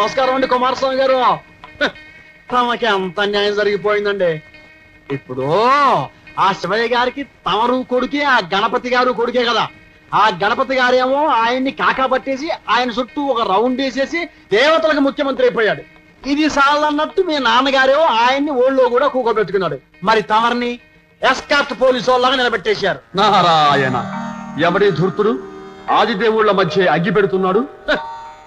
నమస్కారం అండి కుమారస్వామి గారు. తమకి అంత అన్యాయం జరిగిపోయిందండి. ఇప్పుడు ఆ శివయ్య గారికి తమరు కొడుకే ఆ గణపతి గారు కొడుకే కదా. ఆ గణపతి గారేమో ఆయన్ని కాకా పట్టేసి ఆయన చుట్టూ ఒక రౌండ్ వేసేసి దేవతలకు ముఖ్యమంత్రి అయిపోయాడు. ఇది సాలన్నట్టు మీ నాన్నగారేమో ఆయన్ని ఓళ్ళో కూడా కూకోబెట్టుకున్నాడు. మరి తమరిని ఎస్కార్ట్ పోలీసు వాళ్ళగా నిలబెట్టేశారు. నారాయణ ఎవరి ధూర్తుడు? ఆదిదేవుళ్ళ మధ్య అగ్గి పెడుతున్నాడు?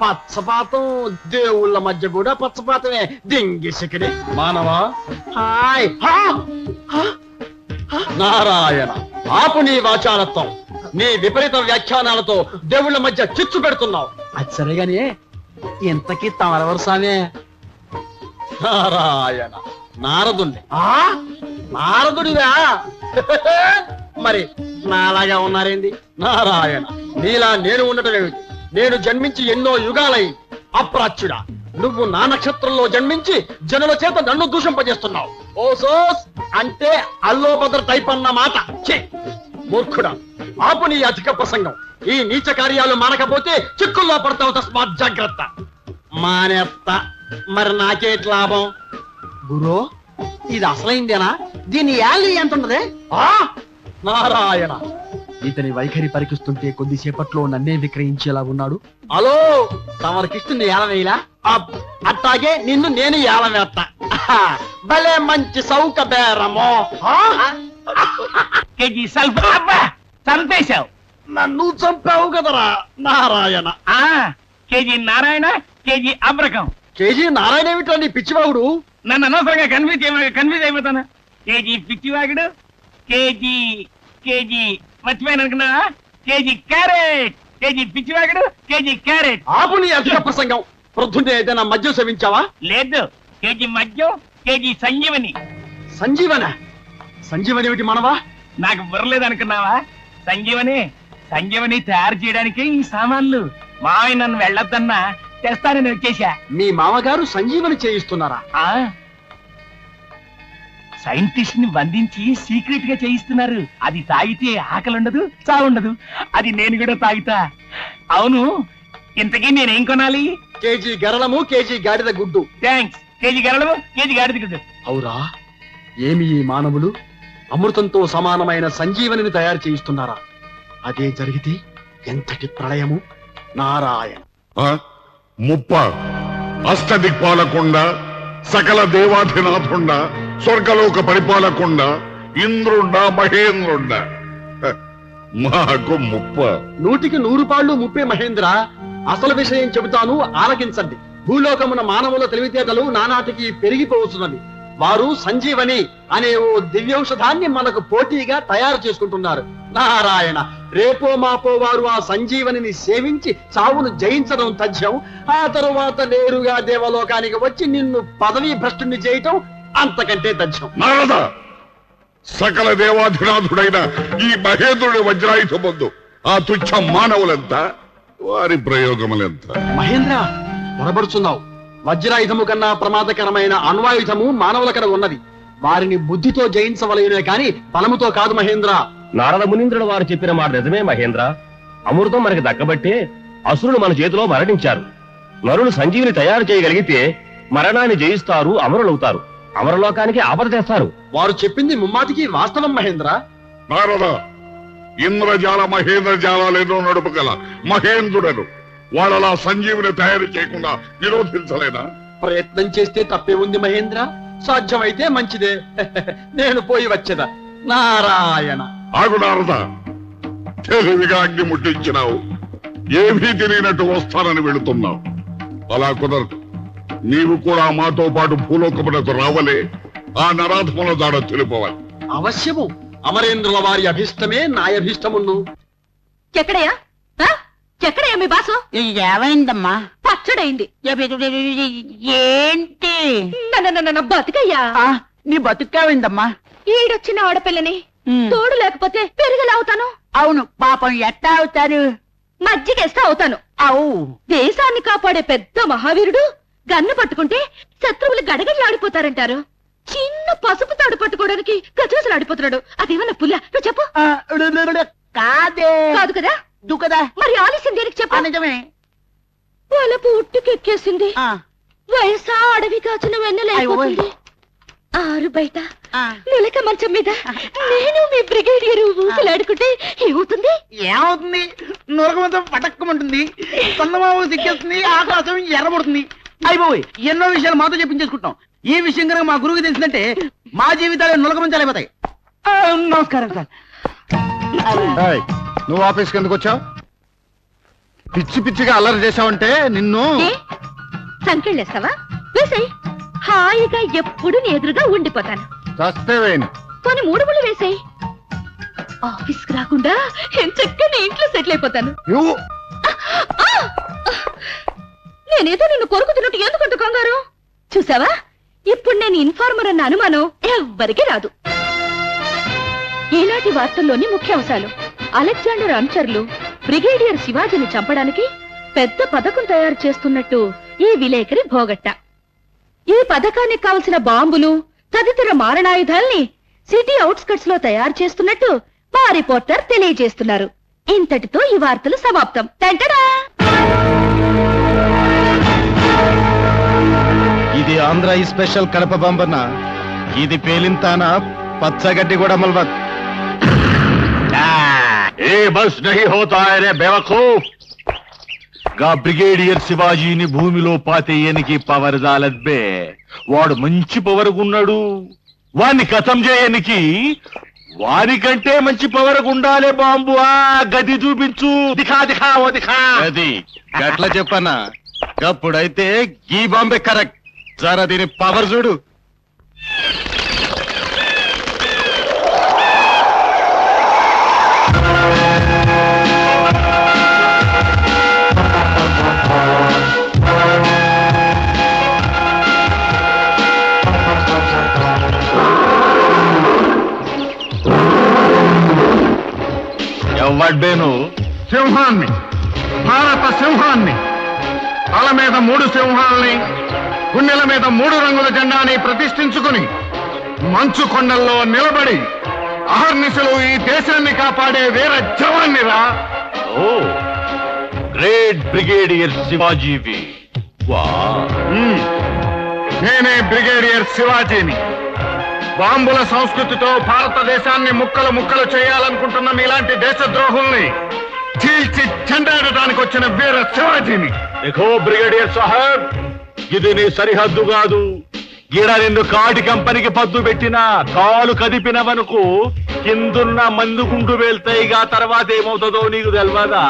పచ్చపాతం దేవుళ్ళ మధ్య కూడా పచ్చపాతమే. దింగిసికిడి మానవా? హాయ్. హా! హా! నారాయణ ఆపు నీ వాచాలత్వం నీ విపరీత వ్యాఖ్యానాలతో దేవుళ్ళ మధ్య చిచ్చు పెడుతున్నావు. అది సరేగాని ఇంతకీ తమరెవరు సామే నారాయణ నారదుణ్ణి. ఆ? నారదుడివా మరి నాలాగా ఉన్నారేంది? నారాయణ నీలా నేను ఉండటం ఏమిటి? నేను జన్మించి ఎన్నో యుగాలై అప్రాచ్యుడా. నువ్వు నా నక్షత్రంలో జన్మించి జనుల చేత నన్ను దూషింపజేస్తున్నావు. ఓసోస్ సోస్ అంటే అల్లోభద్ర టైప్ అన్న మాట. ఛీ! మూర్ఖుడా ఆపు నీ అధిక ప్రసంగం. ఈ నీచ కార్యాలు మానకపోతే చిక్కుల్లో పడతావు తస్మాత్ జాగ్రత్త. మానేత్త మరి నాకేట్ లాభం? గురు ఇది అసలైందేనా? దీని యాల్యూ ఎంత ఉంటది ఆ? నారాయణ ఇతని వైఖరి పరికిస్తుంటే కొద్దిసేపట్లో నన్నే విక్రయించేలా ఉన్నాడు. హలో తమరికిస్తుంది ఏల వేయలా? అట్టాగే నిన్ను నేను ఏల వేత్త భలే మంచి సౌక బేరమో? కేజీ అబ్బా చంపేశావు. నన్ను చంపావు కదరా నారాయణ. ఆ కేజీ నారాయణ కేజీ అబ్రకం. కేజీ నారాయణ ఏమిటో నీ పిచ్చివాగుడు? నన్ను అనవసరంగా కన్ఫ్యూజ్ కన్ఫ్యూజ్ అయిపోతాను కేజీ పిచ్చివాగుడు కేజీ కేజీ మర్చిపోయాను అనుకున్నావా? KG carrot! కేజీ పిచ్చివాగుడు కేజీ క్యారెట్! ఆపు నీ అధిక ప్రసంగం. ప్రొద్దున్నే ఏదైనా మద్యం సేవించావా? లేదు. కేజీ మద్యం కేజీ సంజీవని. సంజీవన? సంజీవని ఏమిటి మనవా? నాకు బుర్రలేదు అనుకున్నావా? సంజీవని సంజీవని తయారు చేయడానికి ఈ సామాన్లు. మావయ్య నన్ను వెళ్ళొద్దన్నా తెస్తానని వచ్చేసా మీ మామగారు సంజీవని చేయిస్తున్నారా? ఆ? సైంటిస్ట్ని బంధించి సీక్రెట్గా చేయిస్తున్నారు. అది తాగితే ఆకలి ఉండదు చావుండదు. అది నేను కూడా తాగుతా. అవును ఇంతకీ నేనేం కొనాలి? కేజీ గరళము కేజీ గాడిద గుడ్డు. థ్యాంక్స్ కేజీ గరళము కేజీ గాడిద గుడ్డు. అవురా ఏమి ఈ మానవులు? అమృతంతో సమానమైన సంజీవనిని తయారు చేయిస్తున్నారా? అదే జరిగితే ఎంతటి ప్రళయము? నారాయణ. ఆ? ముప్ప. అష్టదిక్పాలకుండ సకల దేవాధినాథుండ స్వర్గలోక పరిపాలకుండ ఇంద్రుండ మహేంద్రుండ. మాకు ముప్ప. నూటికి నూరు పాళ్ళు ముప్పే మహేంద్ర. అసలు విషయం చెబుతాను ఆలకించండి. భూలోకమున మానవుల తెలివితేటలు నానాటికి పెరిగిపోతున్నది వారు సంజీవని అనే ఓ దివ్యౌషధాన్ని మనకు పోటీగా తయారు చేసుకుంటున్నారు. నారాయణ రేపో మాపో వారు ఆ సంజీవనిని సేవించి చావును జయించడం తథ్యం. ఆ తరువాత నేరుగా దేవలోకానికి వచ్చి నిన్ను పదవీ భ్రష్టుని చేయటం అంతకంటే తథ్యం. నారద సకల దేవాధినాథుడైన ఈ మహేంద్రుడి వజ్రాయుధ ముందు ఆ తుచ్చ మానవులెంత? వారి ప్రయోగములెంత? మహేంద్ర పొరబడుచున్నావు. వజ్రాయుధము కన్నా ప్రమాదకరమైన అణ్వాయుధము మానవులకడ ఉన్నది. వారిని బుద్ధితో జయించవలయునే కాని బలముతో కాదు మహేంద్ర. నారద మునీంద్రుడు వారు చెప్పిన మాట నిజమే మహేంద్ర. అమృతం మనకి దక్కబట్టే అసురులు మన చేతిలో మరణించారు. నరులు సంజీవిని తయారు చేయగలిగితే మరణాన్ని జయిస్తారు అమరులవుతారు. అమరలోకానికి ఆపద తెస్తారు. వారు చెప్పింది ముమ్మాటికి వాస్తవం మహేంద్ర. నారద ఇంద్రజాల మహేంద్రజాలేదో నడుపుగల మహేంద్రుడను. వాళ్ళలా సంజీవిని తయారు చేయకుండా నిరోధించలేనా ప్రయత్నం చేస్తే తప్పే ఉంది మహేంద్ర. సాధ్యమైతే మంచిదే. నేను పోయి వచ్చేదా. నారాయణ. ఆగు నారద. తెలివిగా అగ్ని ముట్టించినావు. ఏమీ తెలియనట్టు వస్తానని వెళుతున్నావు. అలా కుదరదు. నీవు కూడా మాతో పాటు భూలోకమునకు రావలే. ఆ నరాధముల దాడ తెలుపవాలి అవశ్యము. అమరేంద్రుల వారి అభిష్టమే నా అభిష్టమును ఎక్కడయ్యా? ఆ? ఎక్కడయ్యా మీ బాసు? ఏమైందమ్మా? పచ్చడైంది. ఏంటి? బతికయ్యా. నీ బతుకావిందమ్మా ఈడొచ్చిన ఆడపిల్లని తోడు లేకపోతే పెరుగులా అవుతాను అవును పాపం ఎట్టా అవుతారు? మజ్జిగేస్తా అవుతాను. అవు. దేశాన్ని కాపాడే పెద్ద మహావీరుడు గన్ను పట్టుకుంటే శత్రువులు గడగడలాడిపోతారంటారు చిన్న పసుపు తాడు పట్టుకోవడానికి గజోసలు ఆడిపోతున్నాడు. అదేమన్నా పుల్ల? నువ్వు చెప్పు. ఆ, ఉడుడుడు, కాదే? కదా దుకదా? మరి ఆలస్యం దేనికి చెప్పు? నిజమే. వలపు ఉట్టుకెక్కేసింది. ఆ, వయసా అడవి కాచిన వెన్నెలైపోతుంది ఆరు బయట. ఆ. నులక మంచం మీద. నేను మీ బ్రిగేడియర్ ఊసలాడుకుంటే ఏమవుతుంది? ఏమవుతుంది? నూరకమంతా పటక్కమంటుంది. చందమామ సిక్కేస్తుంది ఆకాశం ఎర్రబడుతుంది. అయిపోయి ఎన్నో విషయాలు మాతో చెప్పించేసుకుంటాం ఈ విషయం కనుక మా గురువుకి తెలిసిందంటే మా జీవితాలు అయిపోతాయి ఆ, నమస్కారం సార్. నువ్వు ఆఫీస్కి ఎందుకు వచ్చావు? పిచ్చి పిచ్చిగా అల్లరి చేశావంటే నిన్ను సంకెళ్ళేస్తావా? వేసాయి. హాయిగా ఎప్పుడు నీ ఎదురుగా ఉండిపోతాను. కొన్ని మూడు ముళ్ళు వేసాయి. ఆఫీస్కి రాకుండా ఎంచక్క నీ ఇంట్లో సెటిల్ అయిపోతాను. ఆ! నేనేదో నిన్ను కొరుకుతున్నట్టు ఎందుకంత కంగారు? చూసావా? ఇప్పుడు నేను ఇన్ఫార్మర్ అన్న అనుమానం ఎవ్వరికి రాదు. ఈనాటి వార్తల్లోని ముఖ్యాంశాలు అలెగ్జాండర్ అనుచరులు బ్రిగేడియర్ శివాజీని చంపడానికి పెద్ద పథకం తయారు చేస్తున్నట్టు ఈ విలేకరి భోగట్ట. ఈ పథకానికి కావలసిన బాంబులు తదితర మారణాయుధాల్ని సిటీ అవుట్స్కట్స్లో తయారు చేస్తున్నట్టు మా రిపోర్టర్ తెలియజేస్తున్నారు. ఇంతటితో ఈ వార్తలు సమాప్తం. టంటడా! ఇది ఆంధ్ర ఈ స్పెషల్ కడప బంబన్న. ఇది పేలింతాన పచ్చగడ్డి కూడా మల్వత్. ये బస్ నహి होता है रे बेवकूफ గా బ్రిగేడియర్ శివాజీని భూమిలో పాతేయనికి పవర్ జాలద్బే వాడు మంచి పవర్ ఉన్నాడు వాణ్ణి కథం చేయనికి వానికంటే మంచి పవర్ ఉండాలే బాంబు. ఆ గది చూపించు. దిఖా దిఖా ఓ దిఖా. అది గట్ల చెప్పనా? అప్పుడైతే గీ బాంబే కరెక్ట్. జరా దీని పవర్ చూడు. ఎవడ్డేను సింహాన్ని భారత సింహాన్ని. తల మీద మూడు సింహాల్ని గుండెల మీద మూడు రంగుల జెండాని ప్రతిష్ఠించుకుని మంచు కొండల్లో నిలబడి అహర్నిశలు ఈ దేశాన్ని కాపాడే వీర జవాన్నిరా. ఓ గ్రేట్ బ్రిగేడియర్ శివాజీవి. వా. నేనే బ్రిగేడియర్ శివాజీని. బాంబుల సంస్కృతితో భారతదేశాన్ని ముక్కలు ముక్కలు చేయాలనుకుంటున్న మీలాంటి దేశద్రోహుల్ని చీల్చి చెండాడటానికి వచ్చిన వీర శివాజీని. ఎఖో బ్రిగేడియర్ సాహెబ్ ఇది నీ సరిహద్దు కాదు. ఈడ నిన్ను కాటి కంపెనీకి పద్దు పెట్టినా కాలు కదిపినవనుకు కిందున్న మందుకుంటూ వెళ్తాయిగా తర్వాత ఏమవుతుందో నీకు తెలియదా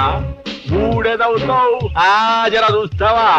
ఊడేదవుతావు? ఆ జర చూస్తావా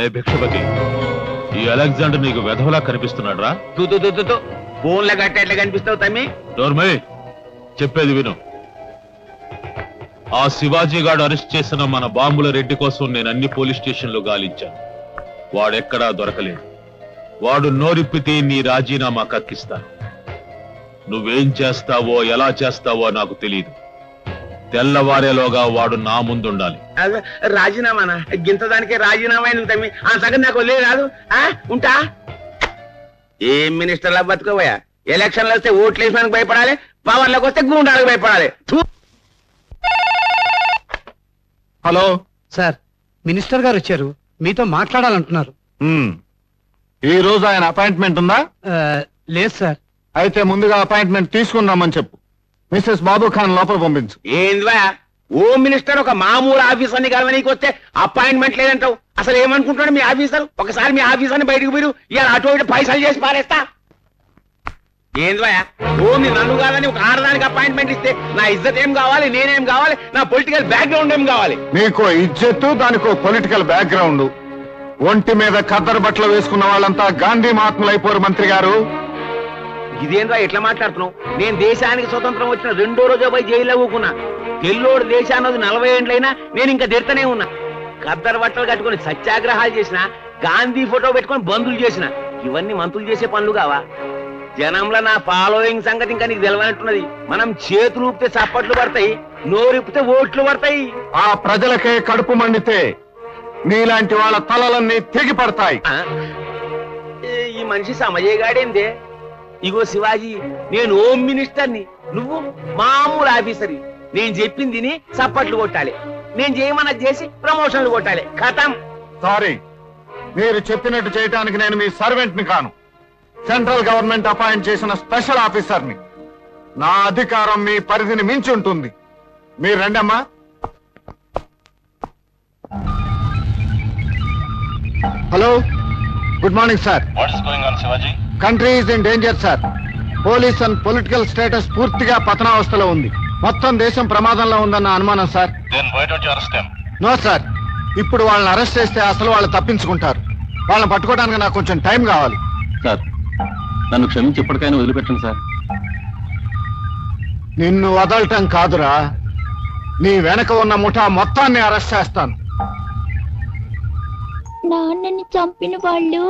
ఏ భిక్షపతి? ఈ అలెగ్జాండర్ నీకు వెధవలా కనిపిస్తున్నాడు రా ఫోన్లో గట్ట ఎట్లా కనిపిస్తావు తమ్మి? డోర్మే చెప్పేది విను. ఆ శివాజీ గాడు అరెస్ట్ చేసిన మన బాంబుల రెడ్డి కోసం నేను అన్ని పోలీస్ స్టేషన్లు గాలించాను. వాడెక్కడా దొరకలేడు వాడు నోరిప్పితే నీ రాజీనామా కక్కిస్తాను. నువ్వేం చేస్తావో ఎలా చేస్తావో నాకు తెలియదు తెల్లవారేలోగా వాడు నా ముందుండాలి. రాజీనామానా? గింత దానికే రాజీనామా తమ్మి. ఆ సగం నాకు వదిలే రాదు ఆ ఉంటా. ఏం మినిస్టర్లా బతుకోబోయా? ఎలక్షన్లు వస్తే ఓట్లు వేసినందుకు భయపడాలి పవర్లకు వస్తే గూండాలకు భయపడాలి. హలో. సార్ మినిస్టర్ గారు వచ్చారు. మీతో మాట్లాడాలంటున్నారు. ఈ రోజు ఆయన అపాయింట్మెంట్ ఉందా? లేదు సార్. అయితే ముందుగా అపాయింట్మెంట్ తీసుకున్నామని చెప్పు. మిస్సెస్ బాబు ఖాన్ లోపల పంపించు. ఏందివా? హోమ్ మినిస్టర్ ఒక మామూలు ఆఫీసర్ని కలవనీకి వస్తే అపాయింట్మెంట్ లేదంటావు. అసలు ఏమనుకుంటాడు మీ ఆఫీసర్? ఒకసారి మీ ఆఫీసర్ని బయటకు పోయి ఇవాళ అటు ఇటు పైసలు చేసి పారేస్తా. ఏందివా? హోమ్ని నన్ను కాదని ఒక ఆడదానికి అపాయింట్మెంట్ ఇస్తే నా ఇజ్జత్ ఏం కావాలి నేనేం కావాలి నా పొలిటికల్ బ్యాక్గ్రౌండ్ ఏం కావాలి? నీకో ఇజ్జత్తు దానికో పొలిటికల్ బ్యాక్గ్రౌండ్. ఒంటి మీద ఖద్దరు బట్టలు వేసుకున్న వాళ్ళంతా గాంధీ మహాత్ములు అయిపోరు మంత్రి గారు. ఇదేంద్రా ఎట్లా మాట్లాడుతున్నావు? నేను దేశానికి స్వతంత్రం వచ్చిన రెండో రోజు పోయి జైల్లో ఊకున్నా. తెల్లోడు దేశాన్నది నలభై ఏండ్లైనా నేను ఇంకా తిడతనే ఉన్నా. ఖద్దరు బట్టలు కట్టుకొని సత్యాగ్రహాలు చేసిన గాంధీ ఫోటో పెట్టుకొని బంధులు చేసిన ఇవన్నీ మంత్రులు చేసే పనులు కావా? జనంలో నా ఫాలోయింగ్ సంగతి ఇంకా నీకు తెలవనట్టున్నది. మనం చేతులు ఊపితే చప్పట్లు పడతాయి నోరిపితే ఓట్లు పడతాయి. ఆ ప్రజలకే కడుపు మండితే నీలాంటి వాళ్ళ తలలన్నీ తెగి పడతాయి ఈ మనిషి సమజేగాడేందే? ఇగో శివాజీ నేను హోమ్ మినిస్టర్ని నువ్వు మామూలు ఆఫీసరి నేను చెప్పింది చప్పట్లు కొట్టాలి. నేను చేయమన్నది చేసి ప్రమోషన్లు కొట్టాలి. కథం సారీ. మీరు చెప్పినట్టు చేయటానికి నేను మీ సర్వెంట్ని కాను. సెంట్రల్ గవర్నమెంట్ అపాయింట్ చేసిన స్పెషల్ ఆఫీసర్ని నా అధికారం మీ పరిధిని మించి ఉంటుంది మీరు రండమ్మా. Hello. Good morning sir. Country is in danger sir police and political status పూర్తిగా పతనావస్థలో ఉంది. మొత్తం దేశం ప్రమాదంలో ఉందన్న అనుమానం సార్ నో సార్ ఇప్పుడు వాళ్ళని అరెస్ట్ చేస్తే అసలు వాళ్ళు తప్పించుకుంటారు. వాళ్ళని పట్టుకోవడానికి నాకు కొంచెం టైం కావాలి. సార్ నన్ను క్షమించి ఇప్పటికైనా వదిలిపెట్టండి సార్ నిన్ను వదలటం కాదురా. నీ వెనక ఉన్న ముఠా మొత్తాన్ని అరెస్ట్ చేస్తాను. నాన్నని చంపిన వాళ్ళు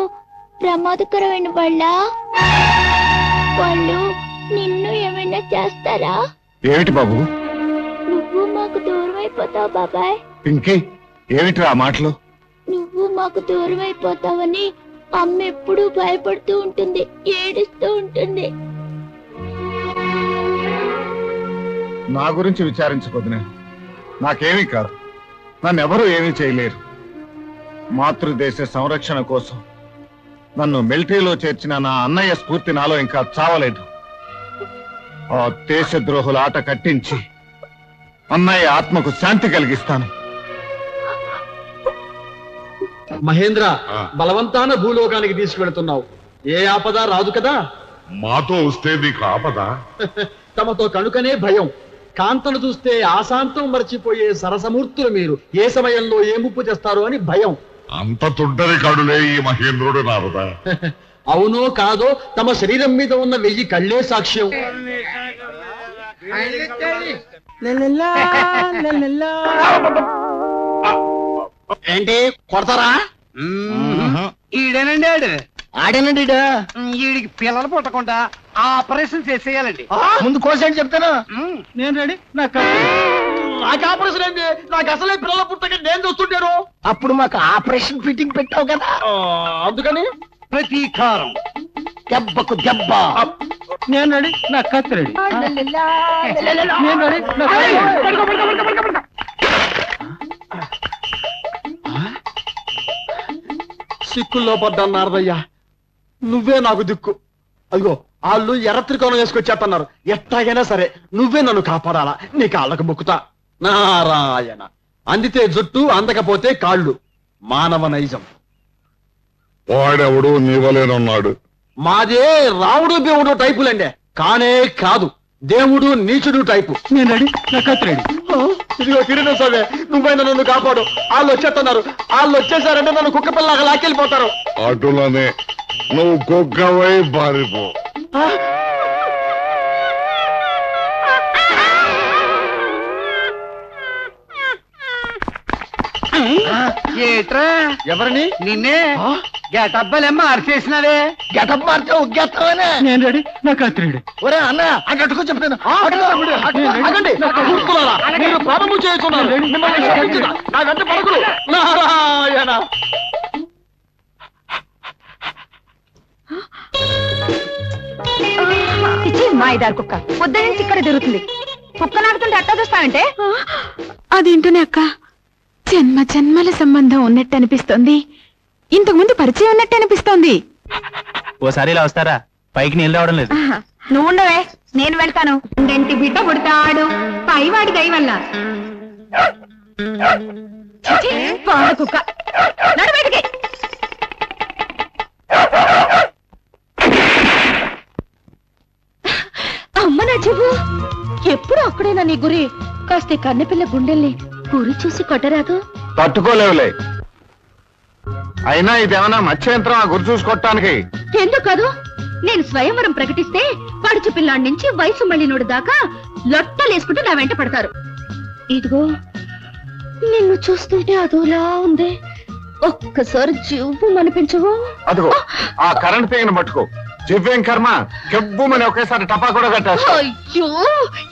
ప్రమాదకరమైన వాళ్ళ? వాళ్ళు నిన్ను ఏమైనా చేస్తారా? ఏమిటి బాబు? నువ్వు మాకు దూరం అయిపోతావు బాబాయ్. పింకీ ఏమిటి ఆ మాటలు? నువ్వు మాకు దూరం అయిపోతావని అమ్మ ఎప్పుడూ భయపడుతూ ఉంటుంది ఏడుస్తూ ఉంటుంది. నా గురించి విచారించకొద్దునే నాకేమీ కాదు. నన్ను ఎవరూ ఏమీ చేయలేరు. మాతృదేశ సంరక్షణ కోసం నన్ను మిలిటరీలో చేర్చిన నా అన్నయ్య స్ఫూర్తి నాలో ఇంకా చావలేదు. ఆ దేశద్రోహుల ఆట కట్టించి అన్నయ్య ఆత్మకు శాంతి కలిగిస్తాను. మహేంద్ర. బలవంతాన భూలోకానికి తీసుకువెళుతున్నావు. ఏ ఆపద రాదు కదా? మాతో వస్తే నీకు ఆపదా? తమతో కనుకనే భయం. కాంతను చూస్తే ఆశాంతం మర్చిపోయే సరసమూర్తులు మీరు. ఏ సమయంలో ఏ ముప్పు చేస్తారో అని భయం. అంత తుంటరి కాడులే ఈ మహేంద్రుడు నారదా. అవునో కాదో తమ శరీరం మీద ఉన్న వెయ్యి కళ్ళే సాక్ష్యం. ఏంటి కొడతారా? ఈడేనండి ఆడు. ఆడేనండి ఈడు. ఈడికి పిల్లలు పుట్టకుండా ఆపరేషన్ చేసేయాలండి. ముందు కోసేంటి చెప్తాను. నేను రెడీ నాకు నాకు ఆపరేషన్ ఏంది నాకు అసలే పిల్లల పుట్టక నేను చూస్తుంటాను. అప్పుడు మాకు ఆపరేషన్ ఫిట్టింగ్ పెట్టావు కదా. అందుకని? ప్రతీకారం. దెబ్బకు దెబ్బ. నేను రెడీ నా కత్తి రెడీ. నేను రెడీ నా కత్తి రెడీ. సిక్కుల్లో పడ్డాను నారదయ్యా. నువ్వే నాకు దిక్కు. అదిగో వాళ్ళు ఎర్ర త్రికోణం వేసుకొచ్చేస్తున్నారు ఎట్టాగైనా సరే నువ్వే నన్ను కాపాడాలా? నీ కాళ్ళకు మొక్కుతా. నారాయణ. అందితే జుట్టు అందకపోతే కాళ్ళు. మానవ నైజం. వాడెవడు నీవలేనున్నాడు మాదే రావుడు దేవుడు టైపులండే. కానే కాదు దేవుడు నీచుడు టైపు. నేను రెడీ? నా కత్తి రెడీ. ఇదిగో కిరీటం స్వామి నువ్వైనా నన్ను కాపాడు. వాళ్ళు వచ్చేస్తున్నారు. వాళ్ళు వచ్చేసారంటే నన్ను కుక్క పిల్లగా లాక్కెళ్ళిపోతారు. అటులనే నువ్వు కుక్కవై బారిపో ఏట్రా? ఎవరిని? నిన్నే. ఆ? గెటబ్బలేమ్మా అరిచేసినవే గెటప్ మార్చావు గెత్తమనే నేను రెడీ అత్తిరెడీ ఒరే అన్న అటు అటుకో చెప్తాను. అటుకో, అటుకో, ఆగండి. మూర్ఖులారా, మీరు పాపము చేస్తున్నారు. మిమ్మల్ని శపించుట. నా వెంట పడకులు. నారాయణ. ఇచ్చి మా ఇదారు కుక్క. పొద్దు నుంచి ఇక్కడ తిరుగుతుంది. కుక్క నాడుతుంటే అట్టా చూస్తావంటే? అదేంటోనే అక్క. జన్మ జన్మల సంబంధం ఉన్నట్టు అనిపిస్తోంది ఇంతకు ముందు పరిచయం ఉన్నట్టు అనిపిస్తోంది ఓసారి ఇలా వస్తారా? పైకి నీళ్ళు రావడం లేదు. నువ్వు ఉండవే నేను వెళ్తాను. ఇంటి బిడ్డ పుడతాడు? పైవాడి దయ వల్ల. చిచి, పాడు కుక్క. నడు బయటికి. అమ్మ నా చెవు ఎప్పుడు అక్కడేనా నీ గురి? కాస్త కన్నెపిల్ల గుండెల్ని గురి చూసి కొట్టరాదు? తట్టుకోలేవులే. అయినా ఇదేమన్నా మత్స్య యంత్రం ఆ గురి చూసుకోవటానికి ఎందుకు కాదు నేను స్వయంవరం ప్రకటిస్తే పడుచు పిల్లాడి నుంచి వయసు మళ్ళినోడు దాకా లొట్టలేసుకుంటూ నా వెంట పడతారు. ఇదిగో నిన్ను చూస్తుంటే అదోలా ఉంది. ఒక్కసారి జీవు అనిపించవు అదిగో ఆ! కరెంట్ తీగను పట్టుకో. జివ్వేం కర్మ? కెవ్వుమని ఒకేసారి టపా కూడా కట్టేస్తా అయ్యో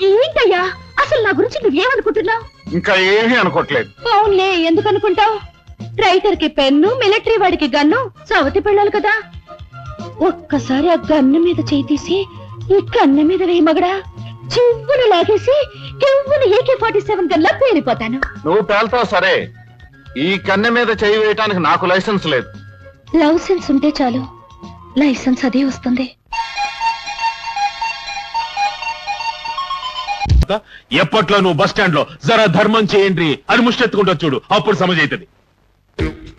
ఏంటయ్యా? అసలు నా గురించి నువ్వేమనుకుంటున్నావు? ఇంకా ఏమీ అనుకోవట్లేదు అవునులే ఎందుకు అనుకుంటావు? రైటర్కి పెన్ను మిలిటరీ వాడికి గన్ను సవతి పెళ్ళాలి కదా. ఒక్కసారి ఆ గన్ను మీద చేయి తీసి ఈ కన్ను మీద వేయి మగడా. చివ్వును లాగేసి కెవ్వును ఏకే ఫార్టీ సెవెన్ గన్లా పేలిపోతాను. నువ్వు పేల్తావు సరే. ఈ కన్నె మీద చేయి వేయటానికి నాకు లైసెన్స్ లేదు. లవ్ సెన్స్ ఉంటే చాలు. లైసెన్స్ అదే వస్తుంది. ఎప్పట్లో నువ్వు బస్ స్టాండ్లో జరా ధర్మం చేయండి అని ముష్టెత్తుకుంటా చూడు అప్పుడు సమజ్ అవుతుంది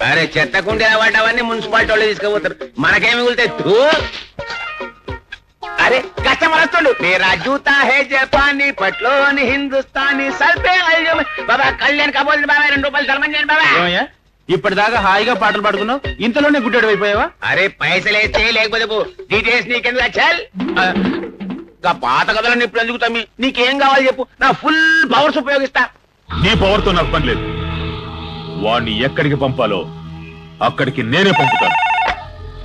అరే చెత్త కుండీల పడ్డవన్నీ మున్సిపాలిటీ వాళ్ళు తీసుకుపోతారు. మనకేమి మిగులుతాయి? తూ. అరే కస్టమర్ వస్తుండు. మేరా జూతా హే జపానీ పట్లోని హిందుస్థానీ సల్పే. బాబా కళ్యాణ్ కబోల్ బాబా రెండు రూపాయలు ధర్మం చేయండి బాబా. ఇప్పటిదాకా హాయిగా పాటలు పాడుకున్నావు? ఇంతలోనే గుడ్డెడు అయిపోయావా? అరే పైసలు వేస్తే లేకపోతే డీటెయిల్స్ నీకెందుకు వచ్చాల్ ఇంకా పాత కథలను ఇప్పుడు ఎందుకు తమ్మి? నీకేం కావాలి చెప్పు. నా ఫుల్ పవర్స్ ఉపయోగిస్తా. నీ పవర్తో నాకు పని లేదు. వాణ్ణి ఎక్కడికి పంపాలో అక్కడికి నేనే పంపుతాను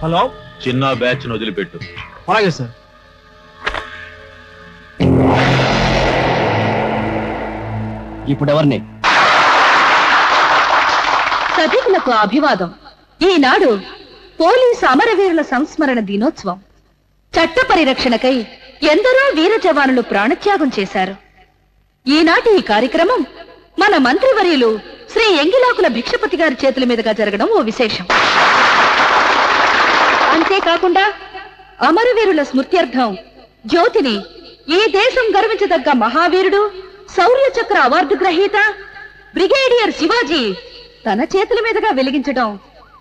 హలో? చిన్న బ్యాచ్ వదిలిపెట్టు. అలాగే సార్. ఇప్పుడు ఎవరిని సభికులకు అభివాదం. ఈనాడు పోలీసు అమరవీరుల సంస్మరణ దినోత్సవం. చట్ట పరిరక్షణకై ఎందరో వీర జవానులు ప్రాణత్యాగం చేశారు. ఈనాటి ఈ కార్యక్రమం మన మంత్రివర్యులు శ్రీ ఎంగిలాకుల భిక్షపతి గారి చేతుల మీదుగా జరగడం ఓ విశేషం. అంతేకాకుండా అమరవీరుల స్మృత్యర్థం జ్యోతిని ఈ దేశం గర్వించదగ్గ మహావీరుడు శౌర్య చక్ర అవార్డు గ్రహీత బ్రిగేడియర్ శివాజీ తన చేతుల మీదుగా వెలిగించడం